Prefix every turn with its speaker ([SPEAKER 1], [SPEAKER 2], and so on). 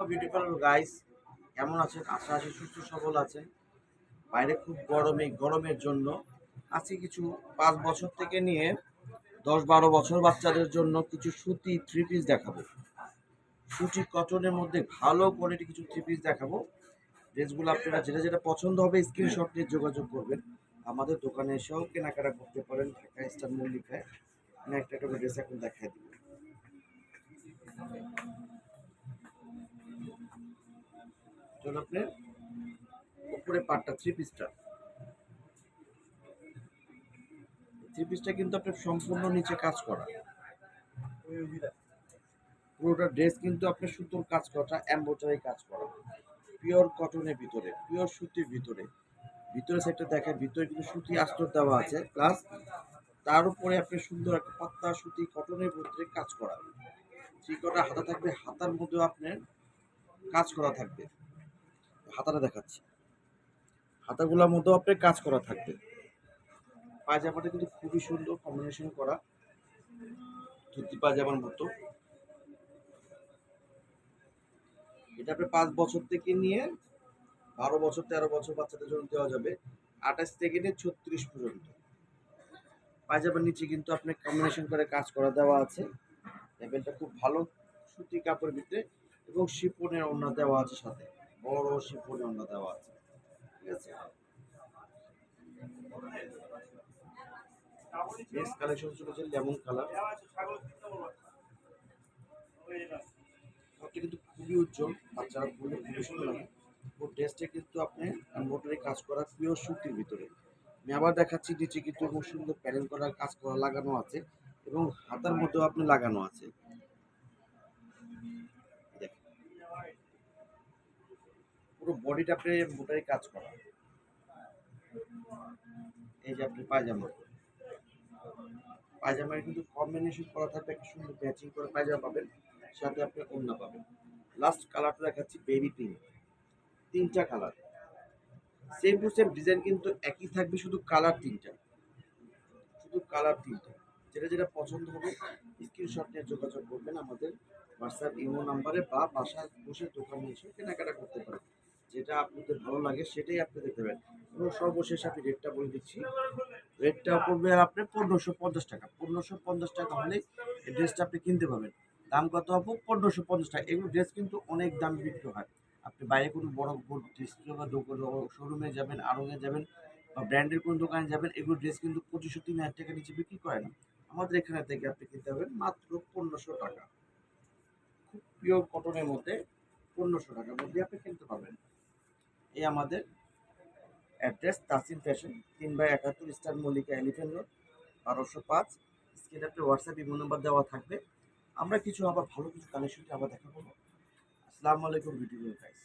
[SPEAKER 1] Beautiful guys কেমন আছেন? আশা আছি, সুস্থ সবল আছেন। বাইরে খুব গরমে, গরমের জন্য। আজকে কিছু পাঁচ বছর থেকে নিয়ে দশ বারো বছর বাচ্চাদের জন্য কিছু সুতি থ্রি পিস দেখাবো। সুতি কটনের মধ্যে ভালো কোয়ালিটি কিছু থ্রি পিস দেখাবো। ড্রেসগুলো আপনারা যেটা যেটা পছন্দ হবে স্ক্রিনশট নিয়ে যোগাযোগ করবেন। আমাদের দোকানে এসেও কেনাকাটা করতে পারেন ঢাকা স্টার মল্লিকায়। আমি একটা একটা ড্রেস এখন দেখাই দিব চলো আপনি উপরে পাটটা থ্রি পিসটা থ্রি পিসটা কিন্তু আপনার সম্পূর্ণ নিচে কাজ করা। পুরোটা ড্রেস কিন্তু আপনার সুতোর কাজ করা এম্বোটারি কাজ করা। পিওর কটনের ভিতরে পিওর সুতির ভিতরে। ভিতরে সেটা দেখেন, ভিতরে কিন্তু সুতি আস্তর দেওয়া আছে। প্লাস তার উপরে আপনি সুন্দর একটা পাত্তা সুতি কটনের ভিতরে কাজ করা। থ্রি কটা হাতা থাকবে, হাতার মধ্যেও আপনার কাজ করা থাকবে। হাতাটা দেখাচ্ছি। হাতাগুলোর মধ্যেও আপনার কাজ করা থাকবে। পায়জামাটা কিন্তু খুবই সুন্দর কম্বিনেশন করা। ধুতি পায়জামার মতো। এটা আপনার পাঁচ বছর থেকে নিয়ে বারো বছর, তেরো বছর বাচ্চাদের জন্য দেওয়া যাবে। আঠাশ থেকে নিয়ে ছত্রিশ পর্যন্ত। পায়জামার নিচে কিন্তু আপনার কম্বিনেশন করে কাজ করা দেওয়া আছে। লেভেলটা খুব ভালো সুতি কাপড়ের ভিতরে এবং শিপনের অন্য দেওয়া আছে সাথে। বড় শিপনের অন্য দেওয়া আছে। ঠিক আছে? লেমন কালার কিন্তু খুবই উজ্জ্বল, বাচ্চারা খুবই সুন্দর কিন্তু আপনি কাজ ভিতরে। আমি আবার দেখাচ্ছি, নিচে কিন্তু খুব সুন্দর কাজ করা লাগানো আছে এবং হাতার মধ্যেও আপনি লাগানো আছে। পুরো বডিটা আপনি মোটাই কাজ করা। এই যে আপনি পায়জামা। পায়জামার কিন্তু কম্বিনেশন করা থাকবে, একটা সুন্দর ম্যাচিং করে পায়জামা পাবেন, সাথে আপনি ওড়না পাবেন। লাস্ট কালারটা দেখাচ্ছি বেবি পিঙ্ক তিনটা colour same to same design কিন্তু একই থাকবে, শুধু কালার তিনটা। শুধু কালার তিনটা। যেটা যেটা পছন্দ হবে স্ক্রিনশট নিয়ে যোগাযোগ করবেন আমাদের হোয়াটসঅ্যাপ ইমো নাম্বারে বা বাসায় বসে দোকানে এসে কেনাকাটা করতে পারেন। যেটা আপনাদের ভালো লাগে সেটাই আপনি দেখতে পারেন। এবং সর্বশেষ আমি রেটটা বলে দিচ্ছি। রেটটা পড়বে আর আপনার পনেরোশো পঞ্চাশ টাকা। পনেরোশো পঞ্চাশ টাকা হলে এই ড্রেসটা আপনি কিনতে পাবেন দাম কত হবে পনেরোশো পঞ্চাশ টাকা। এগুলো ড্রেস কিন্তু অনেক দাম বিক্রি হয়। আপনি বাইরে কোনো বড় ডিস্ট্রিক্ট বা শোরুমে যাবেন আড়ঙে যাবেন বা ব্র্যান্ডের কোনো দোকানে যাবেন, এগুলো ড্রেস কিন্তু পঁচিশশো, তিন হাজার টাকা নিচে বিক্রি করে না। আমাদের এখানে থেকে আপনি কিনতে পারবেন মাত্র পনেরোশো টাকা। খুব পিওর কটনের মধ্যে পনেরোশো টাকার মধ্যে আপনি কিনতে পারবেন। এই আমাদের অ্যাড্রেস তাসিম ফ্যাশন, তিন বাই একাত্তর স্টার মল্লিকা এলিফেন্ট রোড, বারোশো পাঁচ। স্ক্রিন আপনি হোয়াটসঅ্যাপ ইমো নম্বর দেওয়া থাকবে। আমরা কিছু আবার ভালো কিছু কালেকশনটি আবার দেখা করব। আসসালামু আলাইকুম ভিডিও গাইস